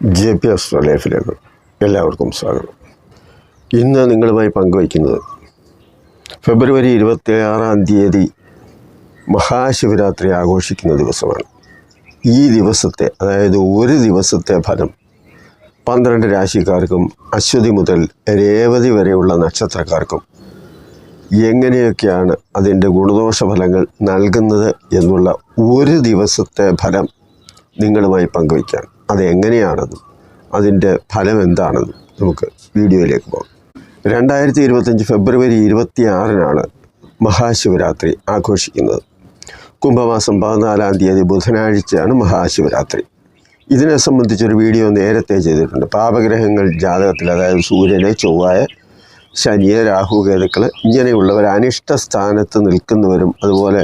J P S ലൈഫിലേക്ക് എല്ലാവർക്കും സ്വാഗതം. ഇന്ന് നിങ്ങളുമായി പങ്കുവയ്ക്കുന്നത് ഫെബ്രുവരി ഇരുപത്തി ആറാം തീയതി മഹാശിവരാത്രി ആഘോഷിക്കുന്ന ദിവസമാണ്. ഈ ദിവസത്തെ അതായത് ഒരു ദിവസത്തെ ഫലം പന്ത്രണ്ട് രാശിക്കാർക്കും അശ്വതി മുതൽ രേവതി വരെയുള്ള നക്ഷത്രക്കാർക്കും എങ്ങനെയൊക്കെയാണ് അതിന്റെ ഗുണദോഷ ഫലങ്ങൾ നൽകുന്നത് എന്നുള്ള ഒരു ദിവസത്തെ ഫലം നിങ്ങളുമായി പങ്കുവയ്ക്കാൻ അത് എങ്ങനെയാണെന്നും അതിന്റെ ഫലം എന്താണെന്നും നമുക്ക് വീഡിയോയിലേക്ക് പോകാം. രണ്ടായിരത്തി ഇരുപത്തഞ്ച് ഫെബ്രുവരി ഇരുപത്തിയാറിനാണ് മഹാശിവരാത്രി ആഘോഷിക്കുന്നത്. കുംഭമാസം പതിനാലാം തീയതി ബുധനാഴ്ചയാണ് മഹാശിവരാത്രി. ഇതിനെ സംബന്ധിച്ചൊരു വീഡിയോ നേരത്തെ ചെയ്തിട്ടുണ്ട്. പാപഗ്രഹങ്ങൾ ജാതകത്തിൽ അതായത് സൂര്യനെ ചൊവ്വായ ശനിയെ രാഹു കേതുക്കൾ ഇങ്ങനെയുള്ളവർ അനിഷ്ട സ്ഥാനത്ത് നിൽക്കുന്നവരും അതുപോലെ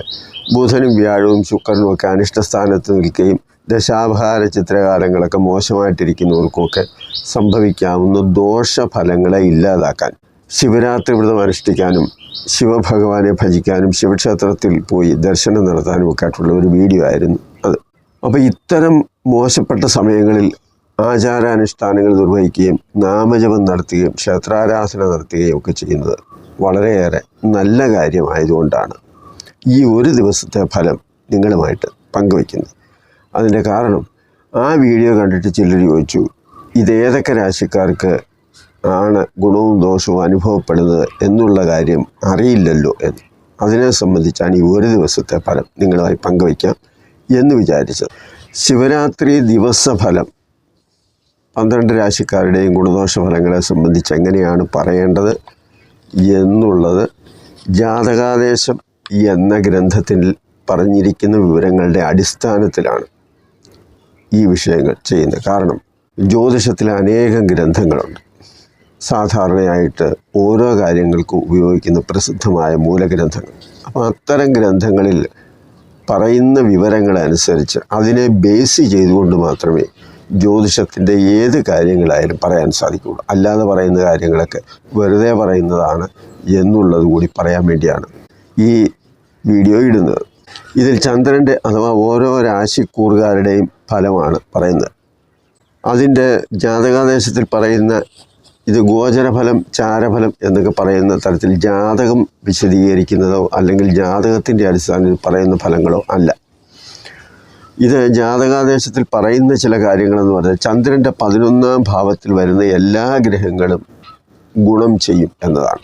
ബുധനും വ്യാഴവും ശുക്രനും ഒക്കെ അനിഷ്ട സ്ഥാനത്ത് നിൽക്കുകയും ദശാഭാര ചിത്രകാലങ്ങളൊക്കെ മോശമായിട്ടിരിക്കുന്നവർക്കൊക്കെ സംഭവിക്കാവുന്ന ദോഷഫലങ്ങളെ ഇല്ലാതാക്കാൻ ശിവരാത്രി വ്രതം അനുഷ്ഠിക്കാനും ശിവഭഗവാനെ ഭജിക്കാനും ശിവക്ഷേത്രത്തിൽ പോയി ദർശനം നടത്താനും ഒക്കെ ആയിട്ടുള്ള ഒരു വീഡിയോ ആയിരുന്നു അത്. അപ്പോൾ ഇത്തരം മോശപ്പെട്ട സമയങ്ങളിൽ ആചാരാനുഷ്ഠാനങ്ങൾ നിർവഹിക്കുകയും നാമജപം നടത്തുകയും ക്ഷേത്രാരാധന നടത്തുകയും ഒക്കെ ചെയ്യുന്നത് വളരെയേറെ നല്ല കാര്യമായതുകൊണ്ടാണ് ഈ ഒരു ദിവസത്തെ ഫലം നിങ്ങളുമായിട്ട് പങ്കുവയ്ക്കുന്നത്. അതിന്റെ കാരണം. ആ വീഡിയോ കണ്ടിട്ട് ചിലർ ചോദിച്ചു ഇതേതൊക്കെ രാശിക്കാർക്ക് ആണ് ഗുണവും ദോഷവും അനുഭവപ്പെടുന്നത് എന്നുള്ള കാര്യം അറിയില്ലല്ലോ എന്ന്? അതിനെ സംബന്ധിച്ചാണ് ഈ ഒരു ദിവസത്തെ ഫലം നിങ്ങളുമായി പങ്കുവയ്ക്കാം എന്ന് വിചാരിച്ചത്. ശിവരാത്രി ദിവസ ഫലം പന്ത്രണ്ട് രാശിക്കാരുടെയും ഗുണദോഷ ഫലങ്ങളെ സംബന്ധിച്ച് എങ്ങനെയാണ് പറയേണ്ടത് എന്നുള്ളത് ജാതകാദേശം എന്ന ഗ്രന്ഥത്തിൽ പറഞ്ഞിരിക്കുന്ന വിവരങ്ങളുടെ അടിസ്ഥാനത്തിലാണ്. ഈ വിഷയങ്ങൾ ചെയ്യുന്നത്. കാരണം ജ്യോതിഷത്തിൽ അനേകം ഗ്രന്ഥങ്ങളുണ്ട്. സാധാരണയായിട്ട് ഓരോ കാര്യങ്ങൾക്കും ഉപയോഗിക്കുന്ന പ്രസിദ്ധമായ മൂലഗ്രന്ഥങ്ങൾ. അപ്പോൾ അത്തരം ഗ്രന്ഥങ്ങളിൽ പറയുന്ന വിവരങ്ങളനുസരിച്ച് അതിനെ ബേസ് ചെയ്തുകൊണ്ട് മാത്രമേ ജ്യോതിഷത്തിന്റെ ഏത് കാര്യങ്ങളായാലും പറയാൻ സാധിക്കുകയുള്ളൂ. അല്ലാതെ പറയുന്ന കാര്യങ്ങളൊക്കെ വെറുതെ പറയുന്നതാണ് എന്നുള്ളത് കൂടി പറയാൻ വേണ്ടിയാണ് ഈ വീഡിയോ ഇടുന്നത്. ഇതിൽ ചന്ദ്രന്റെ അഥവാ ഓരോ രാശിക്കൂറുകാരുടെയും ഫലമാണ് പറയുന്നത്. അതിന്റെ ജാതകാദേശത്തിൽ പറയുന്ന ഇത് ഗോചരഫലം ചാരഫലം എന്നൊക്കെ പറയുന്ന തരത്തിൽ ജാതകം വിശദീകരിക്കുന്നതോ അല്ലെങ്കിൽ ജാതകത്തിന്റെ അടിസ്ഥാനത്തിൽ പറയുന്ന ഫലങ്ങളോ അല്ല. ഇത് ജാതകാദേശത്തിൽ പറയുന്ന ചില കാര്യങ്ങളെന്ന് പറഞ്ഞാൽ ചന്ദ്രന്റെ പതിനൊന്നാം ഭാവത്തിൽ വരുന്ന എല്ലാ ഗ്രഹങ്ങളും ഗുണം ചെയ്യും എന്നതാണ്.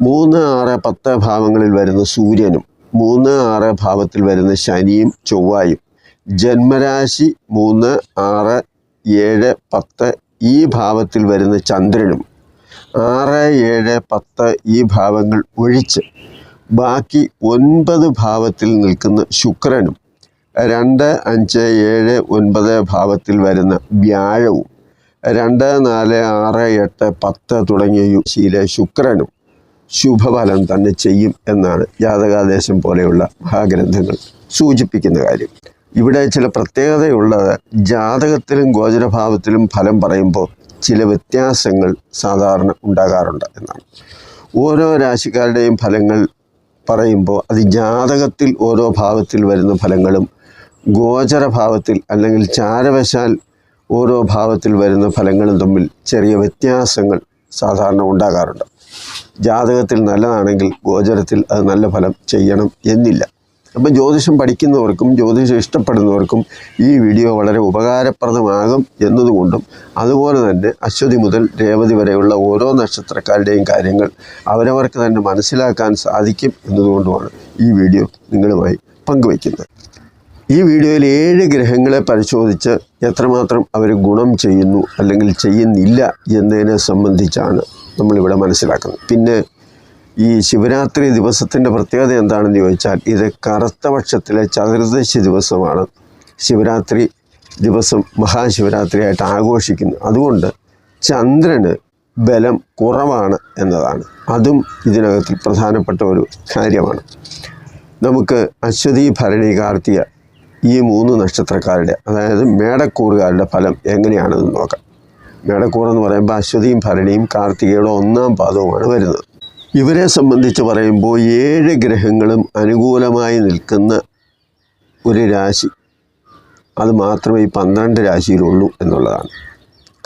മൂന്ന് ആറ് പത്ത് ഭാവങ്ങളിൽ വരുന്ന സൂര്യനും മൂന്ന് ആറ് ഭാവത്തിൽ വരുന്ന ശനിയും ചൊവ്വായും. ജന്മരാശി മൂന്ന് ആറ് ഏഴ് പത്ത് ഈ ഭാവത്തിൽ വരുന്ന ചന്ദ്രനും ആറ് ഏഴ് പത്ത് ഈ ഭാവങ്ങൾ ഒഴിച്ച് ബാക്കി ഒൻപത് ഭാവത്തിൽ നിൽക്കുന്ന ശുക്രനും രണ്ട് അഞ്ച് ഏഴ് ഒൻപത് ഭാവത്തിൽ വരുന്ന വ്യാഴവും രണ്ട് നാല് ആറ് എട്ട് പത്ത് തുടങ്ങിയ ശീല ശുക്രനും ശുഭഫലം തന്നെ ചെയ്യും എന്നാണ് ജാതകാദേശം പോലെയുള്ള മഹാഗ്രന്ഥങ്ങൾ സൂചിപ്പിക്കുന്ന കാര്യം. ഇവിടെ ചില പ്രത്യേകതയുള്ളത് ജാതകത്തിലും ഗോചരഭാവത്തിലും ഫലം പറയുമ്പോൾ ചില വ്യത്യാസങ്ങൾ സാധാരണ ഉണ്ടാകാറുണ്ട് എന്നാണ്. ഓരോ രാശിക്കാരുടെയും ഫലങ്ങൾ പറയുമ്പോൾ അത് ജാതകത്തിൽ ഓരോ ഭാവത്തിൽ വരുന്ന ഫലങ്ങളും ഗോചരഭാവത്തിൽ അല്ലെങ്കിൽ ചാരവശാൽ ഓരോ ഭാവത്തിൽ വരുന്ന ഫലങ്ങളും തമ്മിൽ ചെറിയ വ്യത്യാസങ്ങൾ സാധാരണ ഉണ്ടാകാറുണ്ട്. ജാതകത്തിൽ നല്ലതാണെങ്കിൽ ഗോചരത്തിൽ അത് നല്ല ഫലം ചെയ്യണം എന്നില്ല. അപ്പം ജ്യോതിഷം പഠിക്കുന്നവർക്കും ജ്യോതിഷം ഇഷ്ടപ്പെടുന്നവർക്കും ഈ വീഡിയോ വളരെ ഉപകാരപ്രദമാകും എന്നതുകൊണ്ടും അതുപോലെ തന്നെ അശ്വതി മുതൽ രേവതി വരെയുള്ള ഓരോ നക്ഷത്രക്കാരുടെയും കാര്യങ്ങൾ അവരവർക്ക് തന്നെ മനസ്സിലാക്കാൻ സാധിക്കും എന്നതുകൊണ്ടുമാണ് ഈ വീഡിയോ നിങ്ങളുമായി പങ്കുവയ്ക്കുന്നത്. ഈ വീഡിയോയിൽ ഏഴ് ഗ്രഹങ്ങളെ പരിശോധിച്ച് എത്രമാത്രം അവർ ഗുണം ചെയ്യുന്നു അല്ലെങ്കിൽ ചെയ്യുന്നില്ല എന്നതിനെ സംബന്ധിച്ചാണ് നമ്മളിവിടെ മനസ്സിലാക്കുന്നത് പിന്നെ ഈ ശിവരാത്രി ദിവസത്തിന്റെ പ്രത്യേകത എന്താണെന്ന് ചോദിച്ചാൽ ഇത് കറുത്ത പക്ഷത്തിലെ ചതുർദശി ദിവസമാണ്. ശിവരാത്രി ദിവസം മഹാശിവരാത്രിയായിട്ട് ആഘോഷിക്കുന്നത് അതുകൊണ്ട് ചന്ദ്രന് ബലം കുറവാണ് എന്നതാണ്. അതും ഇതിനകത്തിൽ പ്രധാനപ്പെട്ട ഒരു കാര്യമാണ്. നമുക്ക് അശ്വതി ഭരണി കാർത്തിക ഈ മൂന്ന് നക്ഷത്രക്കാരുടെ അതായത് മേടക്കൂറുകാരുടെ ഫലം എങ്ങനെയാണെന്ന് നോക്കാം. മേടക്കൂർ എന്ന് പറയുമ്പോൾ അശ്വതിയും ഭരണിയും കാർത്തികയുടെ ഒന്നാം പാദവുമാണ് വരുന്നത്. ഇവരെ സംബന്ധിച്ച് പറയുമ്പോൾ ഏഴ് ഗ്രഹങ്ങളും അനുകൂലമായി നിൽക്കുന്ന ഒരു രാശി. അത് മാത്രമേ ഈ പന്ത്രണ്ട് രാശിയിലുള്ളൂ എന്നുള്ളതാണ്.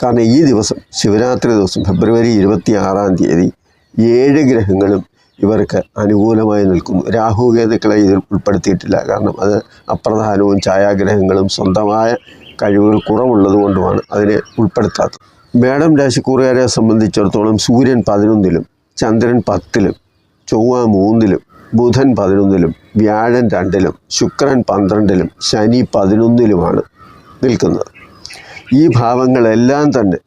കാരണം ഈ ദിവസം ശിവരാത്രി ദിവസം ഫെബ്രുവരി ഇരുപത്തി ആറാം തീയതി ഏഴ് ഗ്രഹങ്ങളും ഇവർക്ക് അനുകൂലമായി നിൽക്കുന്നു. രാഹുകേതുക്കളെ ഇതിൽ ഉൾപ്പെടുത്തിയിട്ടില്ല. കാരണം അത് അപ്രധാനവും ഛായാഗ്രഹങ്ങളും സ്വന്തമായ കഴിവുകൾ കുറവുള്ളത് കൊണ്ടുമാണ് അതിനെ ഉൾപ്പെടുത്താത്തത്. മേടം രാശിക്കൂറുകാരെ സംബന്ധിച്ചിടത്തോളം സൂര്യൻ പതിനൊന്നിലും ചന്ദ്രൻ പത്തിലും ചൊവ്വ മൂന്നിലും ബുധൻ പതിനൊന്നിലും വ്യാഴൻ രണ്ടിലും ശുക്രൻ പന്ത്രണ്ടിലും ശനി പതിനൊന്നിലുമാണ് നിൽക്കുന്നത്. ഈ ഭാവങ്ങളെല്ലാം തന്നെ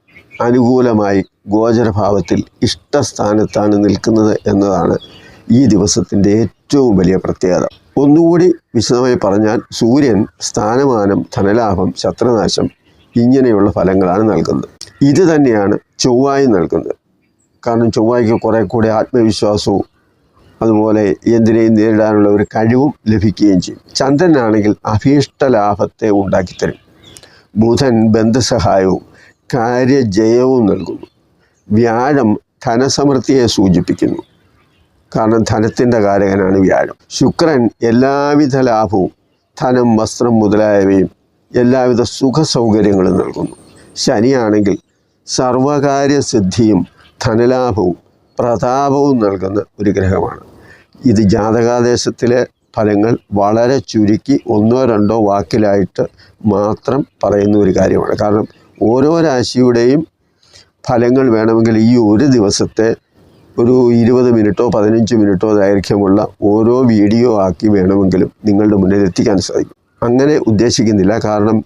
അനുകൂലമായി ഗോചരഭാവത്തിൽ ഇഷ്ടസ്ഥാനത്താണ് നിൽക്കുന്നത് എന്നതാണ് ഈ ദിവസത്തിന്റെ ഏറ്റവും വലിയ പ്രത്യേകത. ഒന്നുകൂടി വിശദമായി പറഞ്ഞാൽ സൂര്യൻ സ്ഥാനമാനം ധനലാഭം ശത്രുനാശം ഇങ്ങനെയുള്ള ഫലങ്ങളാണ് നൽകുന്നത്. ഇത് തന്നെയാണ് ചൊവ്വായി നൽകുന്നത്. കാരണം ചൊവ്വായ്ക്ക് കുറേ കൂടി ആത്മവിശ്വാസവും അതുപോലെ എന്തിനേയും നേരിടാനുള്ള ഒരു കഴിവും ലഭിക്കുകയും ചെയ്യും. ചന്ദ്രനാണെങ്കിൽ അഭീഷ്ട ലാഭത്തെ ഉണ്ടാക്കിത്തരും. ബുധൻ ബന്ധസഹായവും കാര്യജയവും നൽകുന്നു. വ്യാഴം ധനസമൃദ്ധിയെ സൂചിപ്പിക്കുന്നു. കാരണം ധനത്തിന്റെ കാരകനാണ് വ്യാഴം. ശുക്രൻ എല്ലാവിധ ലാഭവും ധനം വസ്ത്രം മുതലായവയും എല്ലാവിധ സുഖ സൗകര്യങ്ങളും നൽകുന്നു. ശനിയാണെങ്കിൽ സർവകാര്യസിദ്ധിയും ധനലാഭവും പ്രതാപവും നൽകുന്ന ഒരു ഗ്രഹമാണ്. ഇത് ജാതകാദേശത്തിലെ ഫലങ്ങൾ വളരെ ചുരുക്കി ഒന്നോ രണ്ടോ വാക്കിലായിട്ട് മാത്രം പറയുന്ന ഒരു കാര്യമാണ്. കാരണം ഓരോ രാശിയുടെയും ഫലങ്ങൾ വേണമെങ്കിൽ ഈ ഒരു ദിവസത്തെ ഒരു ഇരുപത് മിനിറ്റോ പതിനഞ്ച് മിനിറ്റോ ദൈർഘ്യമുള്ള ഓരോ വീഡിയോ ആക്കി വേണമെങ്കിലും നിങ്ങളുടെ മുന്നിൽ എത്തിക്കാൻ സാധിക്കും. അങ്ങനെ ഉദ്ദേശിക്കുന്നില്ല. കാരണം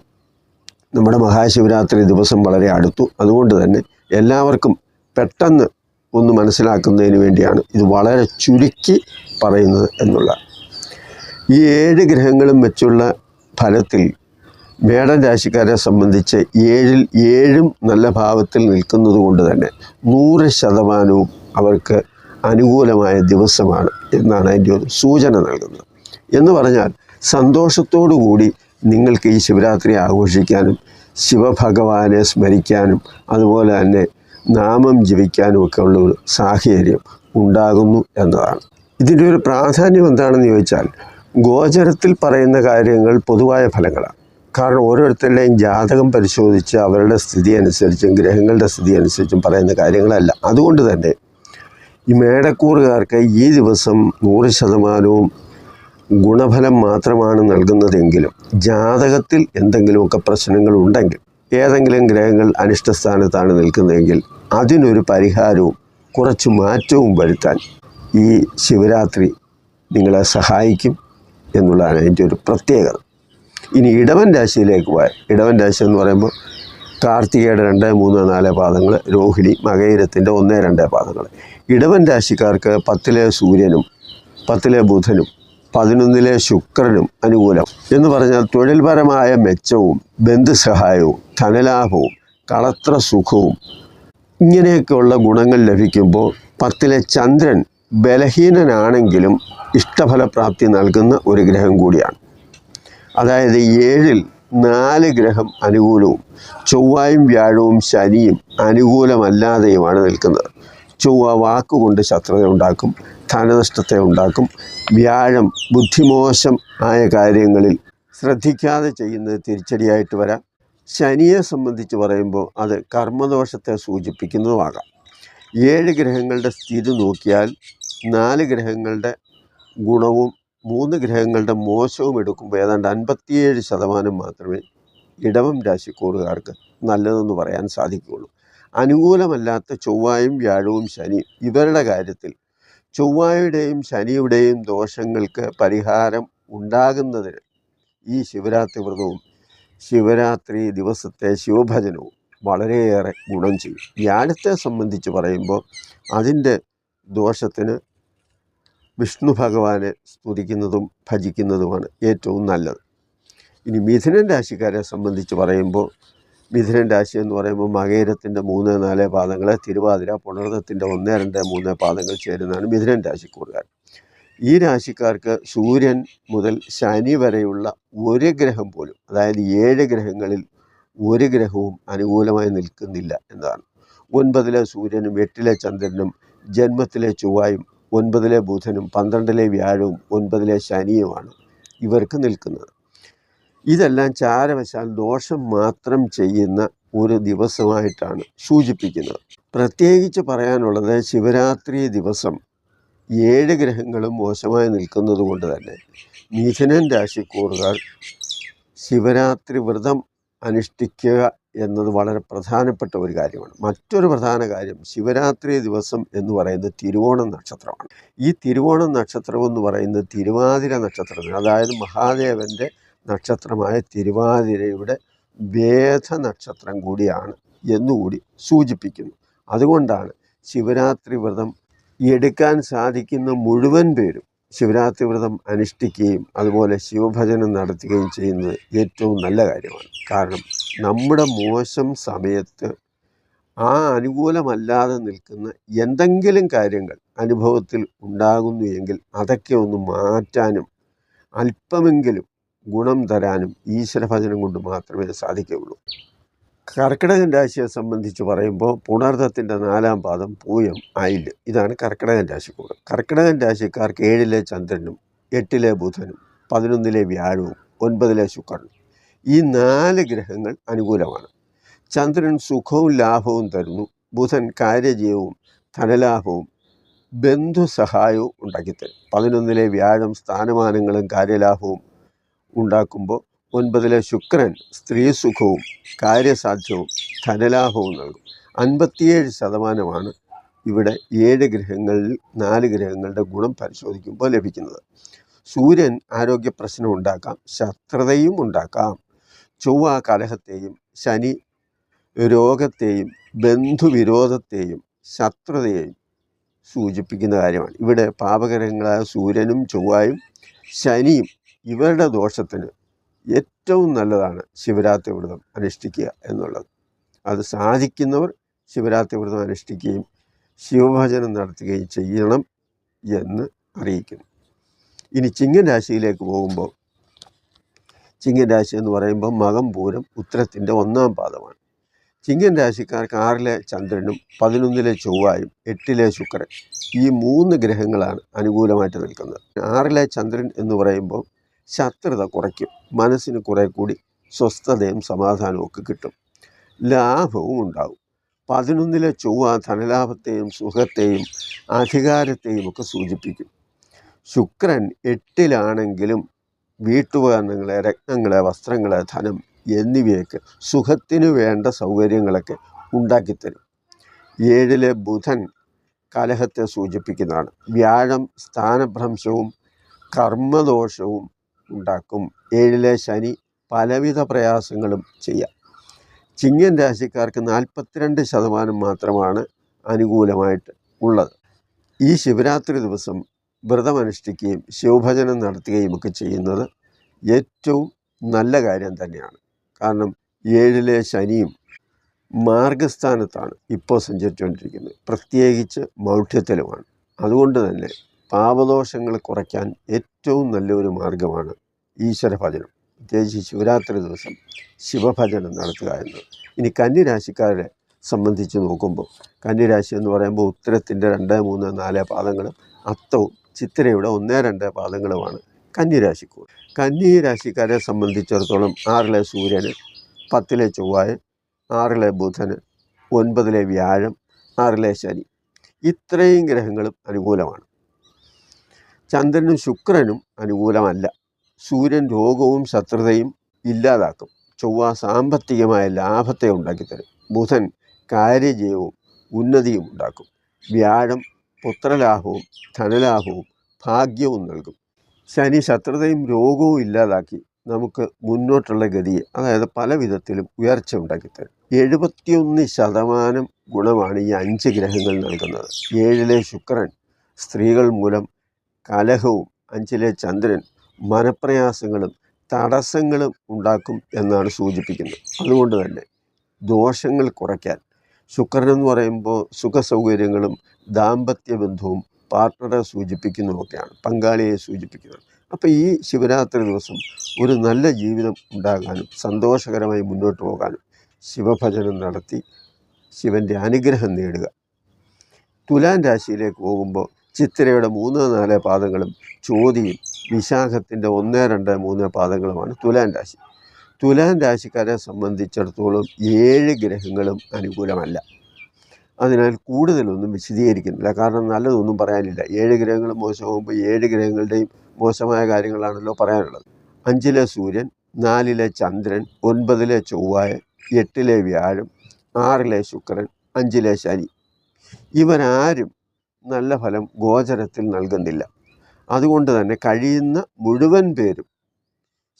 നമ്മുടെ മഹാശിവരാത്രി ദിവസം വളരെ അടുത്തു. അതുകൊണ്ട് തന്നെ എല്ലാവർക്കും പെട്ടെന്ന് ഒന്ന് മനസ്സിലാക്കുന്നതിന് വേണ്ടിയാണ് ഇത് വളരെ ചുരുക്കി പറയുന്നത് എന്നുള്ള ഈ ഏഴ് ഗ്രഹങ്ങളും വെച്ചുള്ള ഫലത്തിൽ മേടൻ രാശിക്കാരെ സംബന്ധിച്ച് ഏഴിൽ ഏഴും നല്ല ഭാവത്തിൽ നിൽക്കുന്നത് കൊണ്ട് തന്നെ നൂറ് ശതമാനവും അവർക്ക് അനുകൂലമായ ദിവസമാണ് എന്നാണ് അതിന്റെ ഒരു സൂചന നൽകുന്നത്. എന്ന് പറഞ്ഞാൽ സന്തോഷത്തോടു കൂടി നിങ്ങൾക്ക് ഈ ശിവരാത്രി ആഘോഷിക്കാനും ശിവഭഗവാനെ സ്മരിക്കാനും അതുപോലെ തന്നെ നാമം ജപിക്കാനും ഒക്കെ ഉള്ള ഒരു സാഹചര്യം ഉണ്ടാകുന്നു എന്നതാണ്. ഇതിന്റെ ഒരു പ്രാധാന്യം എന്താണെന്ന് ചോദിച്ചാൽ ഗോചരത്തിൽ പറയുന്ന കാര്യങ്ങൾ പൊതുവായ ഫലങ്ങളാണ്. കാരണം ഓരോരുത്തരുടെയും ജാതകം പരിശോധിച്ച് അവരുടെ സ്ഥിതി അനുസരിച്ചും ഗ്രഹങ്ങളുടെ സ്ഥിതി അനുസരിച്ചും പറയുന്ന കാര്യങ്ങളല്ല. അതുകൊണ്ട് തന്നെ ഈ മേടക്കൂറുകാർക്ക് ഈ ദിവസം നൂറ് ശതമാനവും ഗുണഫലം മാത്രമാണ് നൽകുന്നതെങ്കിലും ജാതകത്തിൽ എന്തെങ്കിലുമൊക്കെ പ്രശ്നങ്ങൾ ഉണ്ടെങ്കിൽ ഏതെങ്കിലും ഗ്രഹങ്ങൾ അനിഷ്ടസ്ഥാനത്താണ് നിൽക്കുന്നതെങ്കിൽ അതിനൊരു പരിഹാരവും കുറച്ച് മാറ്റവും വരുത്താൻ ഈ ശിവരാത്രി നിങ്ങളെ സഹായിക്കും എന്നുള്ളതാണ് അതിന്റെ ഒരു പ്രത്യേകത. ഇനി ഇടവൻ രാശിയിലേക്ക് പോയാൽ ഇടവൻ രാശി എന്ന് പറയുമ്പോൾ കാർത്തികയുടെ രണ്ട് മൂന്ന് നാല് പാദങ്ങൾ രോഹിണി മകയിരത്തിന്റെ ഒന്ന് രണ്ട് പാദങ്ങൾ ഇടവൻ രാശിക്കാർക്ക് പത്തിലെ സൂര്യനും പത്തിലെ ബുധനും പതിനൊന്നിലെ ശുക്രനും അനുകൂലം. എന്ന് പറഞ്ഞാൽ തൊഴിൽപരമായ മെച്ചവും ബന്ധുസഹായവും ധനലാഭവും കളത്ര സുഖവും ഇങ്ങനെയൊക്കെയുള്ള ഗുണങ്ങൾ ലഭിക്കുമ്പോൾ പത്തിലെ ചന്ദ്രൻ ബലഹീനനാണെങ്കിലും ഇഷ്ടഫലപ്രാപ്തി നൽകുന്ന ഒരു ഗ്രഹം കൂടിയാണ്. അതായത് ഏഴിൽ നാല് ഗ്രഹം അനുകൂലവും ചൊവ്വായും വ്യാഴവും ശനിയും അനുകൂലമല്ലാതെയുമാണ് നിൽക്കുന്നത്. ചൊവ്വ വാക്കുകൊണ്ട് ശത്രുത ഉണ്ടാക്കും ധനനഷ്ടത്തെ ഉണ്ടാക്കും വ്യാഴം ബുദ്ധിമോശം ആയ കാര്യങ്ങളിൽ ശ്രദ്ധിക്കാതെ ചെയ്യുന്നത് തിരിച്ചടിയായിട്ട് വരാം. ശനിയെ സംബന്ധിച്ച് പറയുമ്പോൾ അത് കർമ്മദോഷത്തെ സൂചിപ്പിക്കുന്നതുമാകാം. ഏഴ് ഗ്രഹങ്ങളുടെ സ്ഥിതി നോക്കിയാൽ നാല് ഗ്രഹങ്ങളുടെ ഗുണവും മൂന്ന് ഗ്രഹങ്ങളുടെ മോശവും എടുക്കുമ്പോൾ ഏതാണ്ട് അൻപത്തിയേഴ് ശതമാനം മാത്രമേ ഇടവം രാശിക്കൂറുകാർക്ക് നല്ലതെന്ന് പറയാൻ സാധിക്കുകയുള്ളൂ. അനുകൂലമല്ലാത്ത ചൊവ്വായും വ്യാഴവും ശനിയും ഇവരുടെ കാര്യത്തിൽ. ചൊവ്വായുടെയും ശനിയുടെയും ദോഷങ്ങൾക്ക് പരിഹാരം ഉണ്ടാകുന്നതിന് ഈ ശിവരാത്രി വ്രതവും ശിവരാത്രി ദിവസത്തെ ശിവഭജനവും വളരെയേറെ ഗുണം ചെയ്യും. വ്യാഴത്തെ സംബന്ധിച്ച് പറയുമ്പോൾ അതിന്റെ ദോഷത്തിന് വിഷ്ണു ഭഗവാനെ സ്തുതിക്കുന്നതും ഭജിക്കുന്നതുമാണ് ഏറ്റവും നല്ലത്. ഇനി മിഥുനൻ രാശിക്കാരെ സംബന്ധിച്ച് പറയുമ്പോൾ മിഥുനൻ രാശി എന്ന് പറയുമ്പോൾ മകേരത്തിന്റെ മൂന്ന് നാല് പാദങ്ങൾ തിരുവാതിര പുണർന്നത്തിന്റെ ഒന്ന് രണ്ട് മൂന്ന് പാദങ്ങൾ ചേരുന്നതാണ് മിഥുനൻ രാശിക്കൂറുകാർ ഈ രാശിക്കാർക്ക് സൂര്യൻ മുതൽ ശനി വരെയുള്ള ഒരു ഗ്രഹം പോലും അതായത് ഏഴ് ഗ്രഹങ്ങളിൽ ഒരു ഗ്രഹവും അനുകൂലമായി നിൽക്കുന്നില്ല എന്നതാണ്. ഒൻപതിലെ സൂര്യനും എട്ടിലെ ചന്ദ്രനും ജന്മത്തിലെ ചൊവ്വായും ഒൻപതിലെ ബുധനും പന്ത്രണ്ടിലെ വ്യാഴവും ഒൻപതിലെ ശനിയുമാണ് ഇവർക്ക് നിൽക്കുന്നത്. ഇതെല്ലാം ചാരവശാൽ ദോഷം മാത്രം ചെയ്യുന്ന ഒരു ദിവസമായിട്ടാണ് സൂചിപ്പിക്കുന്നത്. പ്രത്യേകിച്ച് പറയാനുള്ളത് ശിവരാത്രി ദിവസം ഏഴ് ഗ്രഹങ്ങളും മോശമായി നിൽക്കുന്നത് കൊണ്ട് തന്നെ മിഥുനൻ രാശിക്കൂറുകാർ ശിവരാത്രി വ്രതം അനുഷ്ഠിക്കുക എന്നത് വളരെ പ്രധാനപ്പെട്ട ഒരു കാര്യമാണ്. മറ്റൊരു പ്രധാന കാര്യം ശിവരാത്രി ദിവസം എന്ന് പറയുന്നത് തിരുവോണം നക്ഷത്രമാണ്. ഈ തിരുവോണം നക്ഷത്രം എന്ന് പറയുന്നത് തിരുവാതിര നക്ഷത്രത്തിന് അതായത് മഹാദേവന്റെ നക്ഷത്രമായ തിരുവാതിരയുടെ വേദ നക്ഷത്രം കൂടിയാണ് എന്നുകൂടി സൂചിപ്പിക്കുന്നു. അതുകൊണ്ടാണ് ശിവരാത്രി വ്രതം എടുക്കാൻ സാധിക്കുന്ന മുഴുവൻ പേരും ശിവരാത്രി വ്രതം അനുഷ്ഠിക്കുകയും അതുപോലെ ശിവഭജനം നടത്തുകയും ചെയ്യുന്നത് ഏറ്റവും നല്ല കാര്യമാണ്. കാരണം നമ്മുടെ മോശം സമയത്ത് ആ അനുകൂലമല്ലാതെ നിൽക്കുന്ന എന്തെങ്കിലും കാര്യങ്ങൾ അനുഭവത്തിൽ ഉണ്ടാകുന്നു എങ്കിൽ അതൊക്കെ ഒന്ന് മാറ്റാനും അല്പമെങ്കിലും ഗുണം തരാനും ഈശ്വരഭജനം കൊണ്ട് മാത്രമേ സാധിക്കുകയുള്ളൂ. കർക്കിടകൻ രാശിയെ സംബന്ധിച്ച് പറയുമ്പോൾ പുണർദത്തിന്റെ നാലാം പാദം പൂയം ആയില്ല് ഇതാണ് കർക്കിടകൻ രാശിക്കൂട്. കർക്കിടകൻ രാശിക്കാർക്ക് ഏഴിലെ ചന്ദ്രനും എട്ടിലെ ബുധനും പതിനൊന്നിലെ വ്യാഴവും ഒൻപതിലെ ശുക്രനും. ഈ നാല് ഗ്രഹങ്ങൾ അനുകൂലമാണ്. ചന്ദ്രൻ സുഖവും ലാഭവും തരുന്നു. ബുധൻ കാര്യജീവവും ധനലാഭവും ബന്ധുസഹായവും ഉണ്ടാക്കിത്തരും. പതിനൊന്നിലെ വ്യാഴം സ്ഥാനമാനങ്ങളും കാര്യലാഭവും ഉണ്ടാക്കുമ്പോൾ ഒൻപതിലെ ശുക്രൻ സ്ത്രീ സുഖവും കാര്യസാധ്യവും ധനലാഭവും നൽകും. അൻപത്തിയേഴ് ശതമാനമാണ് ഇവിടെ ഏഴ് ഗ്രഹങ്ങളിൽ നാല് ഗ്രഹങ്ങളുടെ ഗുണം പരിശോധിക്കുമ്പോൾ ലഭിക്കുന്നത്. സൂര്യൻ ആരോഗ്യ പ്രശ്നം ഉണ്ടാക്കാം ശത്രുതയും ഉണ്ടാക്കാം. ചൊവ്വ കലഹത്തെയും ശനി രോഗത്തെയും ബന്ധുവിരോധത്തെയും ശത്രുതയെയും സൂചിപ്പിക്കുന്ന കാര്യമാണ്. ഇവിടെ പാപഗ്രഹങ്ങളായ സൂര്യനും ചൊവ്വായും ശനിയും ഇവരുടെ ദോഷത്തിന് ഏറ്റവും നല്ലതാണ് ശിവരാത്രി വ്രതം അനുഷ്ഠിക്കുക എന്നുള്ളത്. അത് സാധിക്കുന്നവർ ശിവരാത്രി വ്രതം അനുഷ്ഠിക്കുകയും ശിവഭജനം നടത്തുകയും ചെയ്യണം എന്ന് അറിയിക്കുന്നു. ഇനി ചിങ്ങൻ രാശിയിലേക്ക് പോകുമ്പോൾ ചിങ്ങൻ രാശി എന്ന് പറയുമ്പോൾ മകം പൂരം ഉത്തരത്തിന്റെ ഒന്നാം പാദമാണ്. ചിങ്ങൻ രാശിക്കാർക്ക് ആറിലെ ചന്ദ്രനും പതിനൊന്നിലെ ചൊവ്വായും എട്ടിലെ ശുക്രൻ ഈ മൂന്ന് ഗ്രഹങ്ങളാണ് അനുകൂലമായിട്ട് നിൽക്കുന്നത്. ആറിലെ ചന്ദ്രൻ എന്ന് പറയുമ്പോൾ ശത്രുത കുറയ്ക്കും. മനസ്സിന് കുറേ കൂടി സ്വസ്ഥതയും സമാധാനവും ഒക്കെ കിട്ടും. ലാഭവും ഉണ്ടാവും. പതിനൊന്നിലെ ചൊവ്വ ധനലാഭത്തെയും സുഖത്തെയും അധികാരത്തെയും ഒക്കെ സൂചിപ്പിക്കും. ശുക്രൻ എട്ടിലാണെങ്കിലും വീട്ടുപകരണങ്ങളെ രത്നങ്ങളെ വസ്ത്രങ്ങളെ ധനം എന്നിവയൊക്കെ സുഖത്തിന് വേണ്ട സൗകര്യങ്ങളൊക്കെ ഉണ്ടാക്കിത്തരും. ഏഴിലെ ബുധൻ കലഹത്തെ സൂചിപ്പിക്കുന്നതാണ്. വ്യാഴം സ്ഥാനഭ്രംശവും കർമ്മദോഷവും ഉണ്ടാക്കും. ഏഴിലെ ശനി പലവിധ പ്രയാസങ്ങളും ചെയ്യാം. ചിങ്ങൻ രാശിക്കാർക്ക് നാൽപ്പത്തിരണ്ട് ശതമാനം മാത്രമാണ് അനുകൂലമായിട്ട് ഉള്ളത്. ഈ ശിവരാത്രി ദിവസം വ്രതമനുഷ്ഠിക്കുകയും ശിവഭജനം നടത്തുകയും ഒക്കെ ചെയ്യുന്നത് ഏറ്റവും നല്ല കാര്യം തന്നെയാണ്. കാരണം ഏഴിലെ ശനിയും മാർഗസ്ഥാനത്താണ് ഇപ്പോൾ സഞ്ചരിച്ചുകൊണ്ടിരിക്കുന്നത്. പ്രത്യേകിച്ച് മൗഢ്യത്തിലുമാണ്. അതുകൊണ്ട് തന്നെ പാപദോഷങ്ങൾ കുറയ്ക്കാൻ ഏറ്റവും നല്ലൊരു മാർഗമാണ് ഈശ്വരഭജനം. പ്രത്യേകിച്ച് ശിവരാത്രി ദിവസം ശിവഭജനം നടത്തുക എന്നത്. ഇനി കന്നിരാശിക്കാരെ സംബന്ധിച്ച് നോക്കുമ്പോൾ കന്നിരാശി എന്ന് പറയുമ്പോൾ ഉത്തരത്തിന്റെ രണ്ട് മൂന്ന് നാല് പാദങ്ങളും അത്തവും ചിത്തിരയുടെ ഒന്ന് രണ്ട് പാദങ്ങളുമാണ് കന്നിരാശിക്കൂർ കന്യരാശിക്കാരെ സംബന്ധിച്ചിടത്തോളം ആറിലെ സൂര്യന് പത്തിലെ ചൊവ്വായ ആറിലെ ബുധന് ഒൻപതിലെ വ്യാഴം ആറിലെ ശനി. ഇത്രയും ഗ്രഹങ്ങളും അനുകൂലമാണ്. ചന്ദ്രനും ശുക്രനും അനുകൂലമല്ല. സൂര്യൻ രോഗവും ശത്രുതയും ഇല്ലാതാക്കും. ചൊവ്വ സാമ്പത്തികമായ ലാഭത്തെ ഉണ്ടാക്കിത്തരും. ബുധൻ കാര്യജയവും ഉന്നതിയും ഉണ്ടാക്കും. വ്യാഴം പുത്രലാഭവും ധനലാഭവും ഭാഗ്യവും നൽകും. ശനി ശത്രുതയും രോഗവും ഇല്ലാതാക്കി നമുക്ക് മുന്നോട്ടുള്ള ഗതിയെ അതായത് പല വിധത്തിലും ഉയർച്ച ഉണ്ടാക്കിത്തരും. എഴുപത്തിയൊന്ന് ശതമാനം ഗുണമാണ് ഈ അഞ്ച് ഗ്രഹങ്ങൾ നൽകുന്നത്. ഏഴിലെ ശുക്രൻ സ്ത്രീകൾ മൂലം കലഹവും അഞ്ചിലെ ചന്ദ്രൻ മനപ്രയാസങ്ങളും തടസ്സങ്ങളും ഉണ്ടാക്കും എന്നാണ് സൂചിപ്പിക്കുന്നത്. അതുകൊണ്ട് തന്നെ ദോഷങ്ങൾ കുറയ്ക്കാൻ ശുക്രൻ എന്ന് പറയുമ്പോൾ സുഖസൗകര്യങ്ങളും ദാമ്പത്യ ബന്ധവും പാർട്ട്ണറെ സൂചിപ്പിക്കുന്നതൊക്കെയാണ് പങ്കാളിയെ സൂചിപ്പിക്കുന്നത്. അപ്പോൾ ഈ ശിവരാത്രി ദിവസം ഒരു നല്ല ജീവിതം ഉണ്ടാകാനും സന്തോഷകരമായി മുന്നോട്ട് പോകാനും ശിവഭജനം നടത്തി ശിവന്റെ അനുഗ്രഹം നേടുക. തുലാൻ രാശിയിലേക്ക് പോകുമ്പോൾ ചിത്തിരയുടെ മൂന്ന് നാല് പാദങ്ങളും ചോതിയും വിശാഖത്തിന്റെ ഒന്ന് രണ്ട് മൂന്ന് പാദങ്ങളുമാണ് തുലാൻ രാശി. തുലാൻ രാശിക്കാരെ സംബന്ധിച്ചിടത്തോളം ഏഴ് ഗ്രഹങ്ങളും അനുകൂലമല്ല. അതിനാൽ കൂടുതലൊന്നും വിശദീകരിക്കുന്നില്ല. കാരണം നല്ലതൊന്നും പറയാനില്ല. ഏഴ് ഗ്രഹങ്ങൾ മോശമാകുമ്പോൾ ഏഴ് ഗ്രഹങ്ങളുടെയും മോശമായ കാര്യങ്ങളാണല്ലോ പറയാനുള്ളത്. അഞ്ചിലെ സൂര്യൻ നാലിലെ ചന്ദ്രൻ ഒൻപതിലെ ചൊവ്വായ എട്ടിലെ വ്യാഴം ആറിലെ ശുക്രൻ അഞ്ചിലെ ശനി. ഇവരാരും നല്ല ഫലം ഗോചരത്തിൽ നൽകുന്നില്ല. അതുകൊണ്ട് തന്നെ കഴിയുന്ന മുഴുവൻ പേരും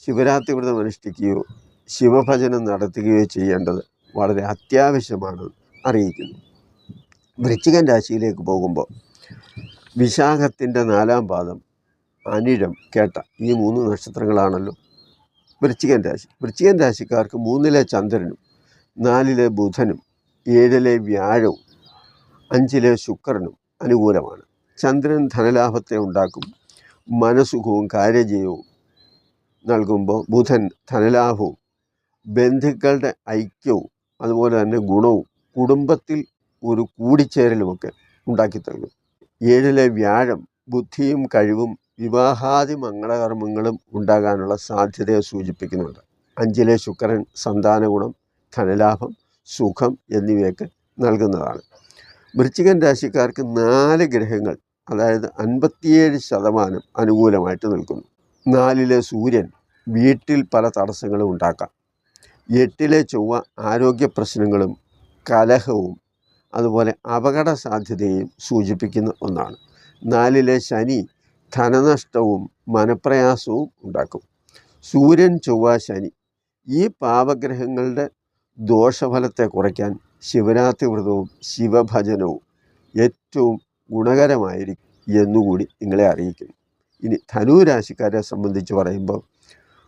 ശിവരാത്രി വ്രതം അനുഷ്ഠിക്കുകയോ ശിവഭജനം നടത്തുകയോ ചെയ്യേണ്ടത് വളരെ അത്യാവശ്യമാണ് അറിയിക്കുന്നു. വൃശ്ചികൻ രാശിയിലേക്ക് പോകുമ്പോൾ വിശാഖത്തിന്റെ നാലാം പാദം അനിഴം കേട്ട ഈ മൂന്ന് നക്ഷത്രങ്ങളാണല്ലോ വൃശ്ചികൻ രാശി. വൃശ്ചികൻ രാശിക്കാർക്ക് മൂന്നിലെ ചന്ദ്രനും നാലിലെ ബുധനും ഏഴിലെ വ്യാഴവും അഞ്ചിലെ ശുക്രനും അനുകൂലമാണ്. ചന്ദ്രൻ ധനലാഭത്തെ ഉണ്ടാക്കും മനസുഖവും കാര്യജയവും നൽകുമ്പോൾ ബുധൻ ധനലാഭവും ബന്ധുക്കളുടെ ഐക്യവും അതുപോലെ തന്നെ ഗുണവും കുടുംബത്തിൽ ഒരു കൂടിച്ചേരലുമൊക്കെ ഉണ്ടാക്കി നൽകും ഏഴിലെ വ്യാഴം ബുദ്ധിയും കഴിവും വിവാഹാദി മംഗളകർമ്മങ്ങളും ഉണ്ടാകാനുള്ള സാധ്യതയെ സൂചിപ്പിക്കുന്നുണ്ട്. അഞ്ചിലെ ശുക്രൻ സന്താന ഗുണം ധനലാഭം സുഖം എന്നിവയൊക്കെ നൽകുന്നതാണ്. വൃശ്ചികൻ രാശിക്കാർക്ക് നാല് ഗ്രഹങ്ങൾ അതായത് അൻപത്തിയേഴ് ശതമാനം അനുകൂലമായിട്ട് നിൽക്കുന്നു. നാലിലെ സൂര്യൻ വീട്ടിൽ പല തടസ്സങ്ങളും ഉണ്ടാക്കാം. എട്ടിലെ ചൊവ്വ ആരോഗ്യ പ്രശ്നങ്ങളും കലഹവും അതുപോലെ അപകട സാധ്യതയും സൂചിപ്പിക്കുന്ന ഒന്നാണ്. നാലിലെ ശനി ധനനഷ്ടവും മനപ്രയാസവും ഉണ്ടാക്കും. സൂര്യൻ ചൊവ്വ ശനി ഈ പാപഗ്രഹങ്ങളുടെ ദോഷഫലത്തെ കുറയ്ക്കാൻ ശിവരാത്രി വ്രതവും ശിവഭജനവും ഏറ്റവും ഗുണകരമായിരിക്കും എന്നുകൂടി നിങ്ങളെ അറിയിക്കുന്നു. ഇനി ധനുരാശിക്കാരെ സംബന്ധിച്ച് പറയുമ്പോൾ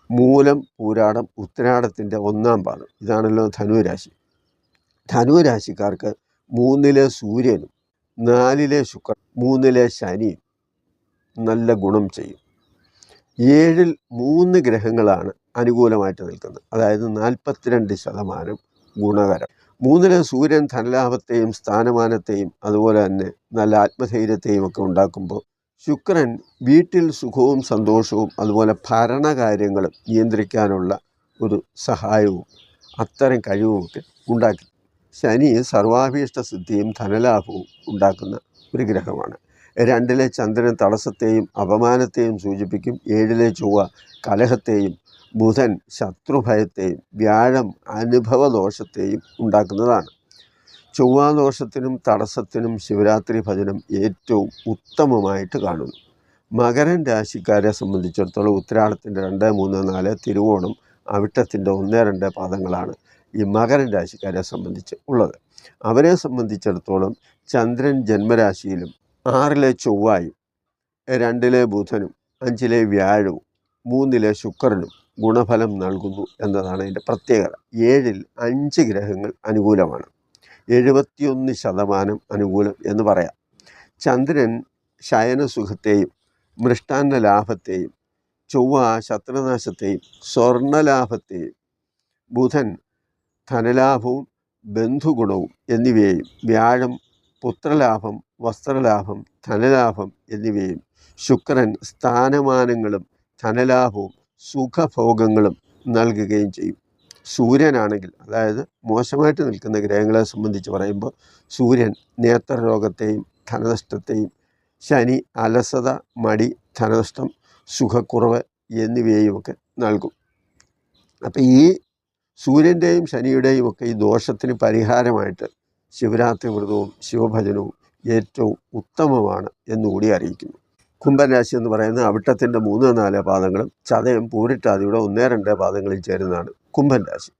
മൂലം പൂരാടം ഉത്തരാടത്തിന്റെ ഒന്നാം പാദം. ഇതാണല്ലോ ധനുരാശി. ധനുരാശിക്കാർക്ക് ധനു രാശിക്കാർക്ക് മൂന്നിലെ സൂര്യനും നാലിലെ ശുക്രൻ മൂന്നിലെ ശനിയും നല്ല ഗുണം ചെയ്യും. ഏഴിൽ മൂന്ന് ഗ്രഹങ്ങളാണ് അനുകൂലമായിട്ട് നിൽക്കുന്നത്. അതായത് നാൽപ്പത്തിരണ്ട് ശതമാനം ഗുണകരം. മൂന്നിലെ സൂര്യൻ ധനലാഭത്തെയും സ്ഥാനമാനത്തെയും അതുപോലെ തന്നെ നല്ല ആത്മധൈര്യത്തെയും ഒക്കെ ഉണ്ടാക്കുമ്പോൾ ശുക്രൻ വീട്ടിൽ സുഖവും സന്തോഷവും അതുപോലെ ഭരണകാര്യങ്ങളും നിയന്ത്രിക്കാനുള്ള ഒരു സഹായവും അത്തരം കഴിവുമൊക്കെ ഉണ്ടാക്കി. ശനി സർവാഭീഷ്ട സിദ്ധിയും ധനലാഭവും ഉണ്ടാക്കുന്ന ഒരു ഗ്രഹമാണ്. രണ്ടിലെ ചന്ദ്രൻ തടസ്സത്തെയും അപമാനത്തെയും സൂചിപ്പിക്കും. ഏഴിലെ ചൊവ്വ കലഹത്തെയും ബുധൻ ശത്രുഭയത്തെയും വ്യാഴം അനുഭവദോഷത്തെയും ഉണ്ടാക്കുന്നതാണ്. ചൊവ്വാദോഷത്തിനും തടസ്സത്തിനും ശിവരാത്രി ഭജനം ഏറ്റവും ഉത്തമമായിട്ട് കാണുന്നു. മകരൻ രാശിക്കാരെ സംബന്ധിച്ചിടത്തോളം ഉത്തരാടത്തിന്റെ രണ്ട് മൂന്ന് നാല് തിരുവോണം അവിട്ടത്തിന്റെ ഒന്ന് രണ്ട് പാദങ്ങളാണ് ഈ മകരൻ രാശിക്കാരെ സംബന്ധിച്ച് ഉള്ളത്. അവരെ സംബന്ധിച്ചിടത്തോളം ചന്ദ്രൻ ജന്മരാശിയിലും ആറിലെ ചൊവ്വായും രണ്ടിലെ ബുധനും അഞ്ചിലെ വ്യാഴവും മൂന്നിലെ ശുക്രനും ഗുണഫലം നൽകുന്നു എന്നതാണ് അതിന്റെ പ്രത്യേകത. ഏഴിൽ അഞ്ച് ഗ്രഹങ്ങൾ അനുകൂലമാണ്. എഴുപത്തിയൊന്ന് ശതമാനം അനുകൂലം എന്ന് പറയാം. ചന്ദ്രൻ ശയനസുഖത്തെയും മൃഷ്ടാന്ന ലാഭത്തെയും ചൊവ്വ ശത്രുനാശത്തെയും സ്വർണലാഭത്തെയും ബുധൻ ധനലാഭവും ബന്ധുഗുണവും എന്നിവയെയും വ്യാഴം പുത്രലാഭം വസ്ത്രലാഭം ധനലാഭം എന്നിവയും ശുക്രൻ സ്ഥാനമാനങ്ങളും ധനലാഭവും സുഖഭോഗങ്ങളും നൽകുകയും ചെയ്യും. സൂര്യനാണെങ്കിൽ അതായത് മോശമായിട്ട് നിൽക്കുന്ന ഗ്രഹങ്ങളെ സംബന്ധിച്ച് പറയുമ്പോൾ സൂര്യൻ നേത്രരോഗത്തെയും ധനനഷ്ടത്തെയും ശനി അലസത മടി ധനനഷ്ടം സുഖക്കുറവ് എന്നിവയെയുമൊക്കെ നൽകും. അപ്പം ഈ സൂര്യന്റെയും ശനിയുടെയും ഒക്കെ ഈ ദോഷത്തിന് പരിഹാരമായിട്ട് ശിവരാത്രി വ്രതവും ശിവഭജനവും ഏറ്റവും ഉത്തമമാണ് എന്നുകൂടി അറിയിക്കുന്നു. കുംഭൻ രാശി എന്ന് പറയുന്നത് അവിട്ടത്തിന്റെ മൂന്ന് നാല് പാദങ്ങളും ചതയം പൂരിട്ടാതിയുടെ ഒന്നേ രണ്ട് പാദങ്ങളിൽ ചേരുന്നതാണ് കുംഭൻ രാശി.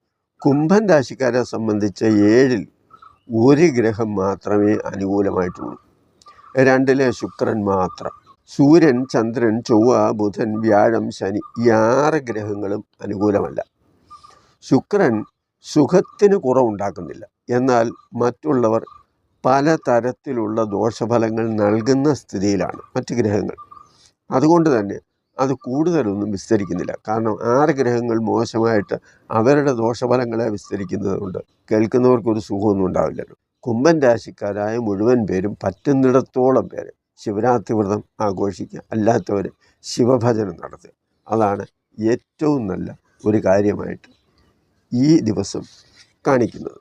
കുംഭൻ രാശിക്കാരെ സംബന്ധിച്ച് ഏഴിൽ ഒരു ഗ്രഹം മാത്രമേ അനുകൂലമായിട്ടുള്ളൂ. രണ്ടിലെ ശുക്രൻ മാത്രം. സൂര്യൻ ചന്ദ്രൻ ചൊവ്വ ബുധൻ വ്യാഴം ശനി ഈ ആറ് ഗ്രഹങ്ങളും അനുകൂലമല്ല. ശുക്രൻ സുഖത്തിന് കുറവുണ്ടാക്കുന്നില്ല. എന്നാൽ മറ്റുള്ളവർ പലതരത്തിലുള്ള ദോഷഫലങ്ങൾ നൽകുന്ന സ്ഥിതിയിലാണ് മറ്റ് ഗ്രഹങ്ങൾ. അതുകൊണ്ട് തന്നെ അത് കൂടുതലൊന്നും വിസ്തരിക്കുന്നില്ല. കാരണം ആറ് ഗ്രഹങ്ങൾ മോശമായിട്ട് അവരുടെ ദോഷഫലങ്ങളെ വിസ്തരിക്കുന്നത് കൊണ്ട് കേൾക്കുന്നവർക്കൊരു സുഖമൊന്നും ഉണ്ടാവില്ലല്ലോ. കുംഭൻ രാശിക്കാരായ മുഴുവൻ പേരും പറ്റുന്നിടത്തോളം പേര് ശിവരാത്രി വ്രതം ആഘോഷിക്കുക അല്ലാത്തവർ ശിവഭജനം നടത്തുക. അതാണ് ഏറ്റവും നല്ല ഒരു കാര്യമായിട്ട് ഈ ദിവസം കാണിക്കുന്നത്.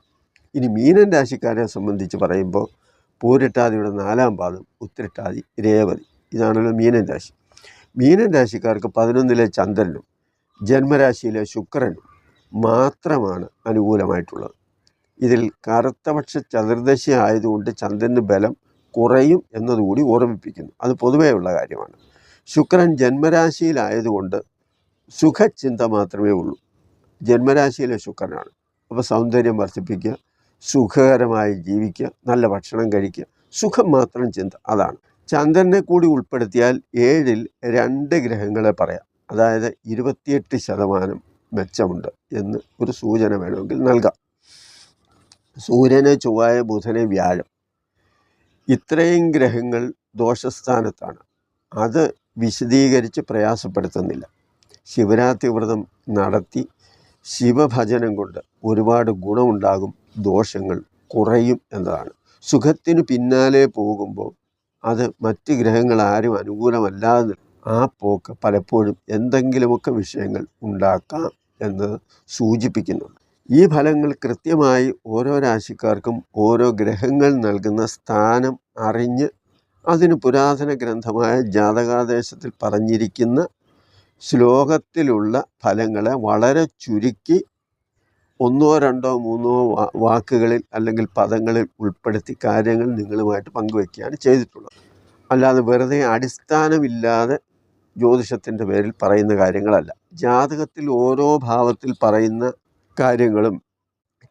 ഇനി മീനൻ രാശിക്കാരെ സംബന്ധിച്ച് പറയുമ്പോൾ പൂരിട്ടാതിയുടെ നാലാം പാദം ഉത്തരട്ടാതി രേവതി. ഇതാണല്ലോ മീനൻ രാശി. മീനൻ രാശിക്കാർക്ക് പതിനൊന്നിലെ ചന്ദ്രനും ജന്മരാശിയിലെ ശുക്രനും മാത്രമാണ് അനുകൂലമായിട്ടുള്ളത്. ഇതിൽ കറുത്തപക്ഷ ചതുർദശി ആയതുകൊണ്ട് ചന്ദ്രന് ബലം കുറയും എന്നതുകൂടി ഓർമ്മിപ്പിക്കുന്നു. അത് പൊതുവെയുള്ള കാര്യമാണ്. ശുക്രൻ ജന്മരാശിയിലായതുകൊണ്ട് സുഖചിന്ത മാത്രമേ ഉള്ളൂ. ജന്മരാശിയിലെ ശുക്രനാണ്. അപ്പോൾ സൗന്ദര്യം വർദ്ധിപ്പിക്കുക സുഖകരമായി ജീവിക്കുക നല്ല ഭക്ഷണം കഴിക്കുക സുഖം മാത്രം ചിന്ത അതാണ്. ചന്ദ്രനെ കൂടി ഉൾപ്പെടുത്തിയാൽ ഏഴിൽ രണ്ട് ഗ്രഹങ്ങളെ പറയാം. അതായത് ഇരുപത്തിയെട്ട് ശതമാനം മെച്ചമുണ്ട് എന്ന് ഒരു സൂചന വേണമെങ്കിൽ നൽകാം. സൂര്യനെ ചൊവ്വായ ബുധനെ വ്യാഴം. ഇത്രയും ഗ്രഹങ്ങൾ ദോഷസ്ഥാനത്താണ്. അത് വിശദീകരിച്ച് പ്രയാസപ്പെടുത്തുന്നില്ല. ശിവരാത്രി വ്രതം നടത്തി ശിവഭജനം കൊണ്ട് ഒരുപാട് ഗുണമുണ്ടാകും ദോഷങ്ങൾ കുറയും എന്നതാണ്. സുഖത്തിന് പിന്നാലെ പോകുമ്പോൾ അത് മറ്റ് ഗ്രഹങ്ങൾ ആരും അനുകൂലമല്ലാതെ ആ പോക്ക് പലപ്പോഴും എന്തെങ്കിലുമൊക്കെ വിഷയങ്ങൾ ഉണ്ടാക്കാം എന്ന് സൂചിപ്പിക്കുന്നുണ്ട്. ഈ ഫലങ്ങൾ കൃത്യമായി ഓരോ രാശിക്കാർക്കും ഓരോ ഗ്രഹങ്ങൾ നൽകുന്ന സ്ഥാനം അറിഞ്ഞ് അതിന് പുരാതന ഗ്രന്ഥമായ ജാതകാദേശത്തിൽ പറഞ്ഞിരിക്കുന്ന ശ്ലോകത്തിലുള്ള ഫലങ്ങളെ വളരെ ചുരുക്കി ഒന്നോ രണ്ടോ മൂന്നോ വാക്കുകളിൽ അല്ലെങ്കിൽ പദങ്ങളിൽ ഉൾപ്പെടുത്തി കാര്യങ്ങൾ നിങ്ങളുമായിട്ട് പങ്കുവയ്ക്കുകയാണ് ചെയ്തിട്ടുള്ളത്. അല്ലാതെ വെറുതെ അടിസ്ഥാനമില്ലാതെ ജ്യോതിഷത്തിന്റെ പേരിൽ പറയുന്ന കാര്യങ്ങളല്ല. ജാതകത്തിൽ ഓരോ ഭാവത്തിൽ പറയുന്ന കാര്യങ്ങളും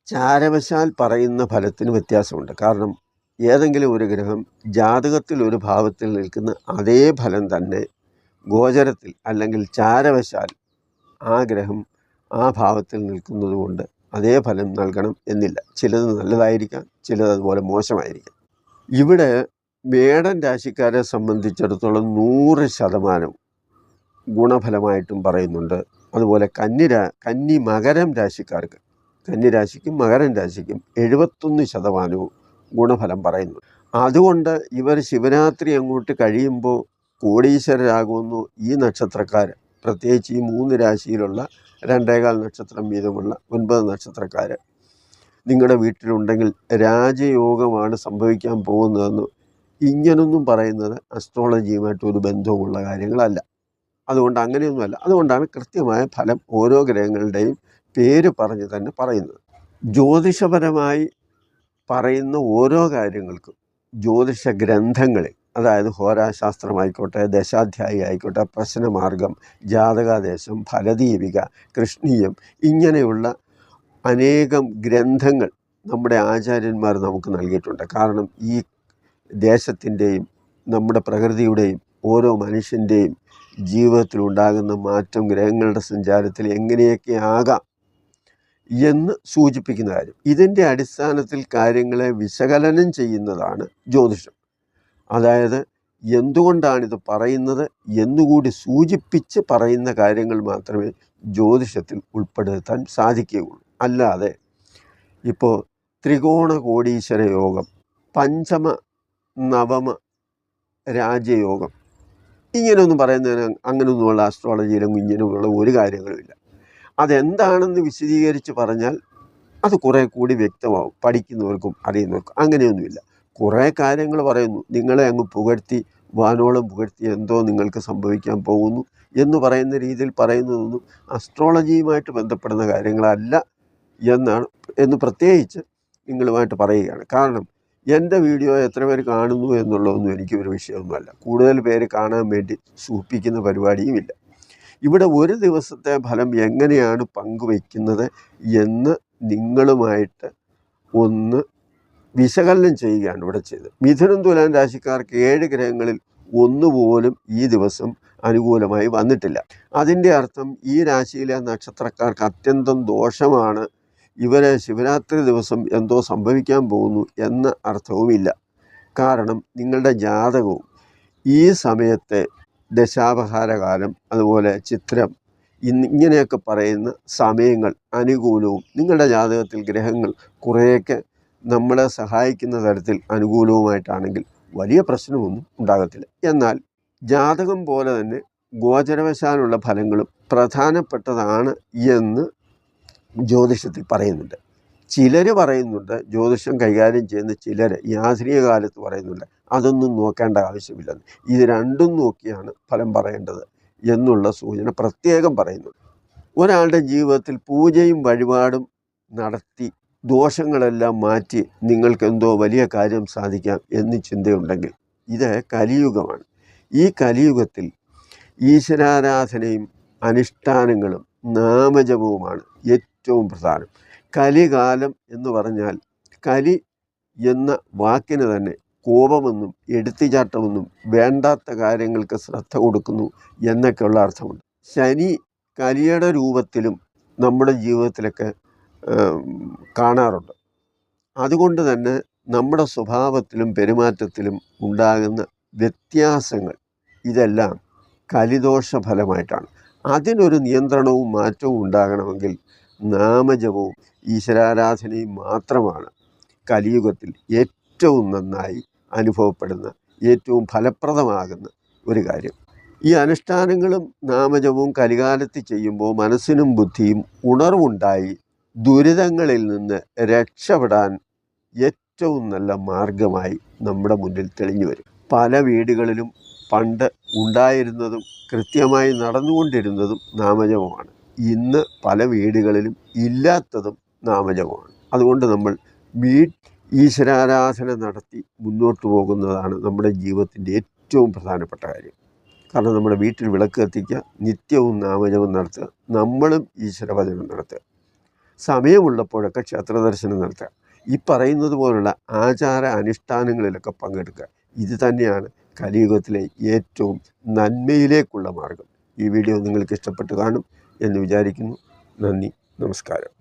ചാരവശാൽ പറയുന്ന ഫലത്തിന് വ്യത്യാസമുണ്ട്. കാരണം ഏതെങ്കിലും ഒരു ഗ്രഹം ജാതകത്തിൽ ഒരു ഭാവത്തിൽ നിൽക്കുന്ന അതേ ഫലം തന്നെ ഗോചരത്തിൽ അല്ലെങ്കിൽ ചാരവശാൽ ആ ഗ്രഹം ആ ഭാവത്തിൽ നിൽക്കുന്നത് കൊണ്ട് അതേ ഫലം നൽകണം എന്നില്ല. ചിലത് നല്ലതായിരിക്കാം ചിലത് അതുപോലെ മോശമായിരിക്കാം. ഇവിടെ മേടൻ രാശിക്കാരെ സംബന്ധിച്ചിടത്തോളം നൂറ് ശതമാനം ഗുണഫലമായിട്ടും പറയുന്നുണ്ട്. അതുപോലെ കന്നി രാ കന്നി മകരം രാശിക്കാർക്ക് കന്നി രാശിക്കും മകരം രാശിക്കും എഴുപത്തൊന്ന് ശതമാനവും ഗുണഫലം പറയുന്നു. അതുകൊണ്ട് ഇവർ ശിവരാത്രി അങ്ങോട്ട് കഴിയുമ്പോൾ കോടീശ്വരരാകുമെന്നു ഈ നക്ഷത്രക്കാർ പ്രത്യേകിച്ച് ഈ മൂന്ന് രാശിയിലുള്ള രണ്ടേകാൽ നക്ഷത്രം വീതമുള്ള ഒൻപത് നക്ഷത്രക്കാർ നിങ്ങളുടെ വീട്ടിലുണ്ടെങ്കിൽ രാജയോഗമാണ് സംഭവിക്കാൻ പോകുന്നതെന്ന് ഇങ്ങനൊന്നും പറയുന്നത് അസ്ട്രോളജിയുമായിട്ട് ഒരു ബന്ധവുമുള്ള കാര്യങ്ങളല്ല. അതുകൊണ്ട് അങ്ങനെയൊന്നുമല്ല. അതുകൊണ്ടാണ് കൃത്യമായ ഫലം ഓരോ ഗ്രഹങ്ങളുടെയും പേര് പറഞ്ഞ് തന്നെ പറയുന്നത്. ജ്യോതിഷപരമായി പറയുന്ന ഓരോ കാര്യങ്ങൾക്കും ജ്യോതിഷ ഗ്രന്ഥങ്ങളിൽ അതായത് ഹോരാശാസ്ത്രമായിക്കോട്ടെ ദശാധ്യായി ആയിക്കോട്ടെ പ്രശ്നമാർഗം ജാതകാദേശം ഫലദീപിക കൃഷ്ണീയം ഇങ്ങനെയുള്ള അനേകം ഗ്രന്ഥങ്ങൾ നമ്മുടെ ആചാര്യന്മാർ നമുക്ക് നൽകിയിട്ടുണ്ട്. കാരണം ഈ ദേശത്തിന്റെയും നമ്മുടെ പ്രകൃതിയുടെയും ഓരോ മനുഷ്യന്റെയും ജീവിതത്തിൽ ഉണ്ടാകുന്ന മാറ്റം ഗ്രഹങ്ങളുടെ സഞ്ചാരത്തിൽ എങ്ങനെയൊക്കെ ആകാം എന്ന് സൂചിപ്പിക്കുന്ന കാര്യം. ഇതിന്റെ അടിസ്ഥാനത്തിൽ കാര്യങ്ങളെ വിശകലനം ചെയ്യുന്നതാണ് ജ്യോതിഷം. അതായത് എന്തുകൊണ്ടാണിത് പറയുന്നത് എന്നുകൂടി സൂചിപ്പിച്ച് പറയുന്ന കാര്യങ്ങൾ മാത്രമേ ജ്യോതിഷത്തിൽ ഉൾപ്പെടുത്താൻ സാധിക്കുകയുള്ളൂ. അല്ലാതെ ഇപ്പോൾ ത്രികോണ കോടീശ്വര യോഗം പഞ്ചമ നവമ രാജയോഗം ഇങ്ങനെയൊന്നും പറയുന്നതിന് അങ്ങനെയൊന്നുമുള്ള ആസ്ട്രോളജിയിലും ഇങ്ങനെയുള്ള ഒരു കാര്യങ്ങളുമില്ല അതെന്താണെന്ന് വിശദീകരിച്ച് പറഞ്ഞാൽ അത് കുറേ കൂടി വ്യക്തമാവും പഠിക്കുന്നവർക്കും അറിയുന്നവർക്കും അങ്ങനെയൊന്നുമില്ല. കുറേ കാര്യങ്ങൾ പറയുന്നു. നിങ്ങളെ അങ്ങ് പുകഴ്ത്തി വാനോളം പുകഴ്ത്തി എന്തോ നിങ്ങൾക്ക് സംഭവിക്കാൻ പോകുന്നു എന്ന് പറയുന്ന രീതിയിൽ പറയുന്നതൊന്നും അസ്ട്രോളജിയുമായിട്ട് ബന്ധപ്പെടുന്ന കാര്യങ്ങളല്ല എന്നാണ് എന്ന് പ്രത്യേകിച്ച് നിങ്ങളുമായിട്ട് പറയുകയാണ്. കാരണം എന്റെ വീഡിയോ എത്ര പേര് കാണുന്നു എന്നുള്ളതൊന്നും എനിക്ക് ഒരു വിഷയമൊന്നുമല്ല. കൂടുതൽ പേര് കാണാൻ വേണ്ടി സൂപ്പിക്കുന്ന പരിപാടിയുമില്ല. ഇവിടെ ഒരു ദിവസത്തെ ഫലം എങ്ങനെയാണ് പങ്കുവയ്ക്കുന്നത് എന്ന് നിങ്ങളുമായിട്ട് ഒന്ന് വിശകലനം ചെയ്യുകയാണ് ഇവിടെ ചെയ്തത്. മിഥുനം തുലാൻ രാശിക്കാർക്ക് ഏഴ് ഗ്രഹങ്ങളിൽ ഒന്നുപോലും ഈ ദിവസം അനുകൂലമായി വന്നിട്ടില്ല. അതിന്റെ അർത്ഥം ഈ രാശിയിലെ നക്ഷത്രക്കാർക്ക് അത്യന്തം ദോഷമാണ്. ഇവരെ ശിവരാത്രി ദിവസം എന്തോ സംഭവിക്കാൻ പോകുന്നു എന്ന അർത്ഥവുമില്ല. കാരണം നിങ്ങളുടെ ജാതകവും ഈ സമയത്തെ ദശാപഹാരകാലം അതുപോലെ ചിത്രം ഇങ്ങനെയൊക്കെ പറയുന്ന സമയങ്ങൾ അനുകൂലവും നിങ്ങളുടെ ജാതകത്തിൽ ഗ്രഹങ്ങൾ കുറേയൊക്കെ നമ്മളെ സഹായിക്കുന്ന തരത്തിൽ അനുകൂലവുമായിട്ടാണെങ്കിൽ വലിയ പ്രശ്നമൊന്നും ഉണ്ടാകത്തില്ല. എന്നാൽ ജാതകം പോലെ തന്നെ ഗോചരവശാലുള്ള ഫലങ്ങളും പ്രധാനപ്പെട്ടതാണ് എന്ന് ജ്യോതിഷത്തിൽ പറയുന്നുണ്ട്. ചിലർ പറയുന്നുണ്ട് ജ്യോതിഷം കൈകാര്യം ചെയ്യുന്ന ചിലർ യാത്രീയ കാലത്ത് പറയുന്നുണ്ട് അതൊന്നും നോക്കേണ്ട ആവശ്യമില്ലെന്ന്. ഇത് രണ്ടും നോക്കിയാണ് ഫലം പറയേണ്ടത് എന്നുള്ള സൂചന പ്രത്യേകം പറയുന്നുണ്ട്. ഒരാളുടെ ജീവിതത്തിൽ പൂജയും വഴിപാടും നടത്തി ദോഷങ്ങളെല്ലാം മാറ്റി നിങ്ങൾക്കെന്തോ വലിയ കാര്യം സാധിക്കാം എന്ന് ചിന്തയുണ്ടെങ്കിൽ ഇത് കലിയുഗമാണ്. ഈ കലിയുഗത്തിൽ ഈശ്വരാരാധനയും അനുഷ്ഠാനങ്ങളും നാമജപവുമാണ് ഏറ്റവും പ്രധാനം. കലികാലം എന്ന് പറഞ്ഞാൽ കലി എന്ന വാക്കിന് തന്നെ കോപമെന്നും എടുത്തുചാട്ടമെന്നും വേണ്ടാത്ത കാര്യങ്ങൾക്ക് ശ്രദ്ധ കൊടുക്കുന്നു എന്നൊക്കെയുള്ള അർത്ഥമുണ്ട്. ശനി കലിയുടെ രൂപത്തിലും നമ്മുടെ ജീവിതത്തിലൊക്കെ കാണാറുണ്ട്. അതുകൊണ്ട് തന്നെ നമ്മുടെ സ്വഭാവത്തിലും പെരുമാറ്റത്തിലും ഉണ്ടാകുന്ന വ്യത്യാസങ്ങൾ ഇതെല്ലാം കലിദോഷ ഫലമായിട്ടാണ് അതിനൊരു നിയന്ത്രണവും മാറ്റവും ഉണ്ടാകണമെങ്കിൽ നാമജപവും ഈശ്വരാരാധനയും മാത്രമാണ് കലിയുഗത്തിൽ ഏറ്റവും നന്നായി അനുഭവപ്പെടുന്ന ഏറ്റവും ഫലപ്രദമാകുന്ന ഒരു കാര്യം. ഈ അനുഷ്ഠാനങ്ങളും നാമജപവും കലികാലത്ത് ചെയ്യുമ്പോൾ മനസ്സിനും ബുദ്ധിയും ഉണർവുണ്ടായി ദുരിതങ്ങളിൽ നിന്ന് രക്ഷപ്പെടാൻ ഏറ്റവും നല്ല മാർഗമായി നമ്മുടെ മുന്നിൽ തെളിഞ്ഞു വരും. പല വീടുകളിലും പണ്ട് ഉണ്ടായിരുന്നതും കൃത്യമായി നടന്നുകൊണ്ടിരുന്നതും നാമജപമാണ്. ഇന്ന് പല വീടുകളിലും ഇല്ലാത്തതും നാമജപമാണ്. അതുകൊണ്ട് നമ്മൾ വീ ഈശ്വരാരാധന നടത്തി മുന്നോട്ട് പോകുന്നതാണ് നമ്മുടെ ജീവിതത്തിന്റെ ഏറ്റവും പ്രധാനപ്പെട്ട കാര്യം. കാരണം നമ്മുടെ വീട്ടിൽ വിളക്ക് കത്തിക്കുക നിത്യവും നാമജപം നടത്തുക നമ്മളും ഈശ്വരഭജനം നടത്തുക. സമയമുള്ളപ്പോഴൊക്കെ ക്ഷേത്ര ദർശനം നടത്തുക. ഈ പറയുന്നത് പോലുള്ള ആചാര അനുഷ്ഠാനങ്ങളിലൊക്കെ പങ്കെടുക്കുക. ഇത് തന്നെയാണ് കലിയുഗത്തിലെ ഏറ്റവും നന്മയിലേക്കുള്ള മാർഗം. ഈ വീഡിയോ നിങ്ങൾക്ക് ഇഷ്ടപ്പെട്ട് കാണും എന്ന് വിചാരിക്കുന്നു. നന്ദി നമസ്കാരം.